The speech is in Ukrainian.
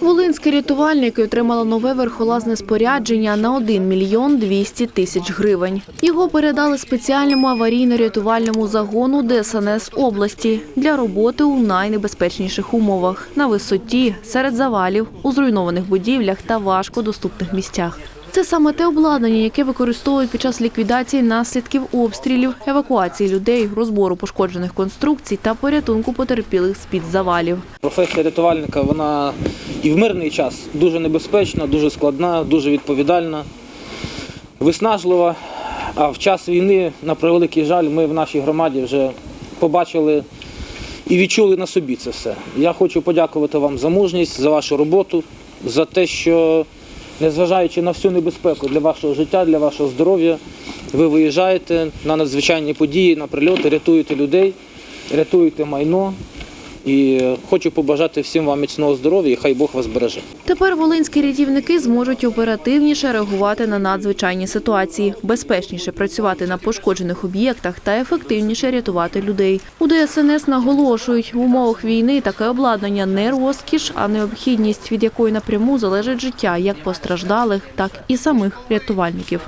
Волинські рятувальники отримали нове верхолазне спорядження на 1 мільйон 200 тисяч гривень. Його передали спеціальному аварійно-рятувальному загону ДСНС області для роботи у найнебезпечніших умовах на висоті, серед завалів, у зруйнованих будівлях та важкодоступних місцях. Це саме те обладнання, яке використовують під час ліквідації наслідків обстрілів, евакуації людей, розбору пошкоджених конструкцій та порятунку потерпілих з-під завалів. Професія рятувальника вона і в мирний час дуже небезпечна, дуже складна, дуже відповідальна, виснажлива. А в час війни, на превеликий жаль, ми в нашій громаді вже побачили і відчули на собі це все. Я хочу подякувати вам за мужність, за вашу роботу, за те, що незважаючи на всю небезпеку для вашого життя, для вашого здоров'я, ви виїжджаєте на надзвичайні події, на прильоти, рятуєте людей, рятуєте майно. І хочу побажати всім вам міцного здоров'я і хай Бог вас береже. Тепер волинські рятівники зможуть оперативніше реагувати на надзвичайні ситуації, безпечніше працювати на пошкоджених об'єктах та ефективніше рятувати людей. У ДСНС наголошують, в умовах війни таке обладнання не розкіш, а необхідність, від якої напряму залежить життя як постраждалих, так і самих рятувальників.